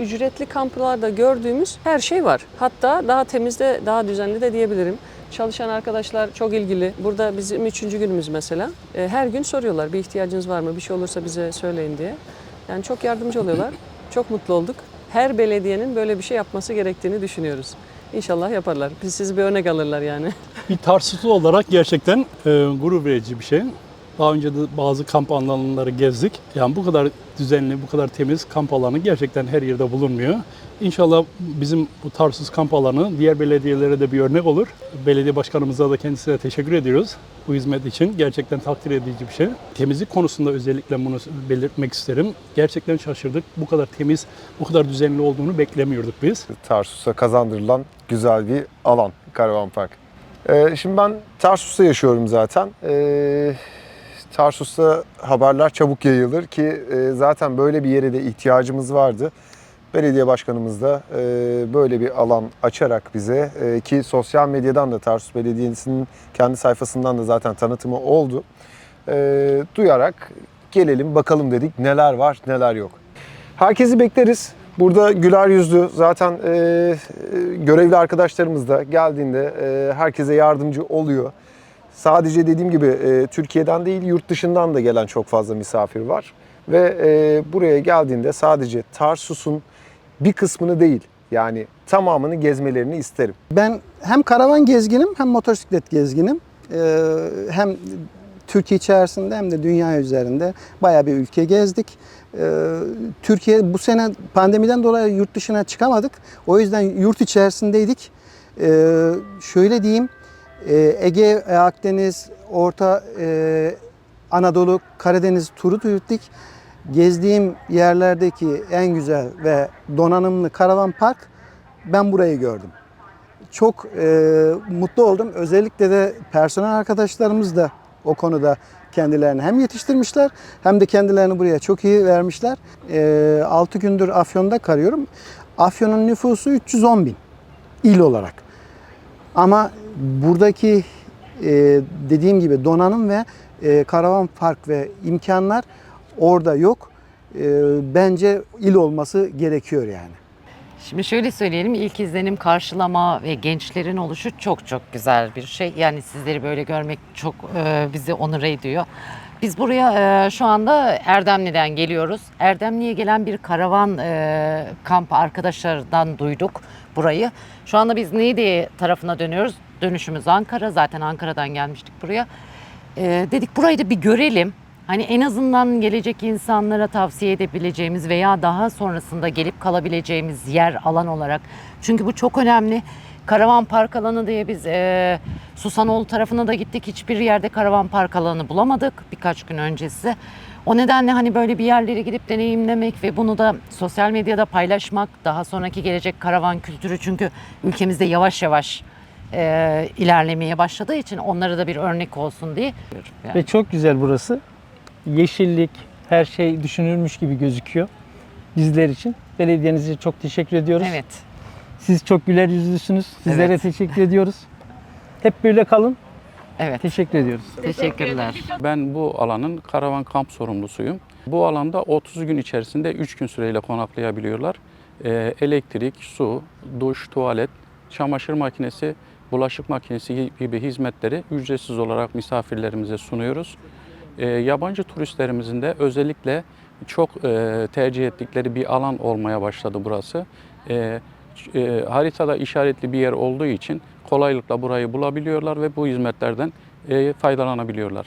ücretli kamplarda gördüğümüz her şey var. Hatta daha temiz de daha düzenli de diyebilirim. Çalışan arkadaşlar çok ilgili. Burada bizim üçüncü günümüz mesela. E, Her gün soruyorlar bir ihtiyacınız var mı? Bir şey olursa bize söyleyin diye. Yani çok yardımcı oluyorlar. Çok mutlu olduk. Her belediyenin böyle bir şey yapması gerektiğini düşünüyoruz. İnşallah yaparlar. Biz sizi bir örnek alırlar yani. Bir Tarsuslu olarak gerçekten e, gurur verici bir şey. Daha önce de bazı kamp alanları gezdik. Yani bu kadar düzenli, bu kadar temiz kamp alanı gerçekten her yerde bulunmuyor. İnşallah bizim bu Tarsus kamp alanı diğer belediyelere de bir örnek olur. Belediye başkanımıza da kendisine teşekkür ediyoruz bu hizmet için. Gerçekten takdir edici bir şey. Temizlik konusunda özellikle bunu belirtmek isterim. Gerçekten şaşırdık. Bu kadar temiz, bu kadar düzenli olduğunu beklemiyorduk biz. Tarsus'a kazandırılan güzel bir alan Karavan Park. Ee, şimdi ben Tarsus'ta yaşıyorum zaten. Ee, Tarsus'ta haberler çabuk yayılır ki e, zaten böyle bir yere de ihtiyacımız vardı. Belediye başkanımız da e, böyle bir alan açarak bize e, ki sosyal medyadan da Tarsus Belediyesi'nin kendi sayfasından da zaten tanıtımı oldu. Duyarak gelelim bakalım dedik neler var neler yok. Herkesi bekleriz. Burada güler yüzlü zaten görevli arkadaşlarımız da geldiğinde herkese yardımcı oluyor. Sadece dediğim gibi e, Türkiye'den değil yurt dışından da gelen çok fazla misafir var. Ve e, buraya geldiğinde sadece Tarsus'un bir kısmını değil yani tamamını gezmelerini isterim. Ben hem karavan gezginim hem motosiklet gezginim. Ee, hem Türkiye içerisinde hem de dünya üzerinde bayağı bir ülke gezdik. Ee, Türkiye bu sene pandemiden dolayı yurt dışına çıkamadık. O yüzden yurt içerisindeydik. Ee, şöyle diyeyim, e, Ege, e, Akdeniz, Orta e, Anadolu, Karadeniz turu yürüttük. Gezdiğim yerlerdeki en güzel ve donanımlı karavan park ben burayı gördüm çok e, mutlu oldum. Özellikle de personel arkadaşlarımız da o konuda kendilerini hem yetiştirmişler hem de kendilerini buraya çok iyi vermişler. E, 6 gündür Afyon'da kalıyorum. Afyon'un nüfusu 310 bin il olarak. Ama buradaki e, dediğim gibi donanım ve e, karavan park ve imkanlar orada yok. E, bence il olması gerekiyor yani. Şimdi şöyle söyleyelim ilk izlenim karşılama ve gençlerin oluşu çok çok güzel bir şey. Yani sizleri böyle görmek çok e, bizi onur ediyor. Biz buraya e, şu anda Erdemli'den geliyoruz. Erdemli'ye gelen bir karavan e, kamp arkadaşlardan duyduk burayı. Şu anda biz Niğde tarafına dönüyoruz. Dönüşümüz Ankara. Zaten Ankara'dan gelmiştik buraya. E, dedik burayı da bir görelim. Hani en azından gelecek insanlara tavsiye edebileceğimiz veya daha sonrasında gelip kalabileceğimiz yer alan olarak. Çünkü bu çok önemli. Karavan park alanı diye biz e, Susanoğlu tarafına da gittik. Hiçbir yerde karavan park alanı bulamadık birkaç gün öncesi. O nedenle hani böyle bir yerlere gidip deneyimlemek ve bunu da sosyal medyada paylaşmak daha sonraki gelecek karavan kültürü çünkü ülkemizde yavaş yavaş e, ilerlemeye başladığı için onlara da bir örnek olsun diye. Yani. Ve çok güzel burası. Yeşillik, her şey düşünülmüş gibi gözüküyor bizler için. Belediyenize çok teşekkür ediyoruz. Evet. Siz çok güler yüzlüsünüz. Sizlere Evet. teşekkür ediyoruz. Hep böyle kalın. Evet. Teşekkür ediyoruz. Teşekkürler. Ben bu alanın karavan kamp sorumlusuyum. Bu alanda 30 gün içerisinde 3 gün süreyle konaklayabiliyorlar. Ee, elektrik, su, duş, tuvalet, çamaşır makinesi, bulaşık makinesi gibi hizmetleri ücretsiz olarak misafirlerimize sunuyoruz. Ee, yabancı turistlerimizin de özellikle çok e, tercih ettikleri bir alan olmaya başladı burası. Ee, e, haritada işaretli bir yer olduğu için kolaylıkla burayı bulabiliyorlar ve bu hizmetlerden e, faydalanabiliyorlar.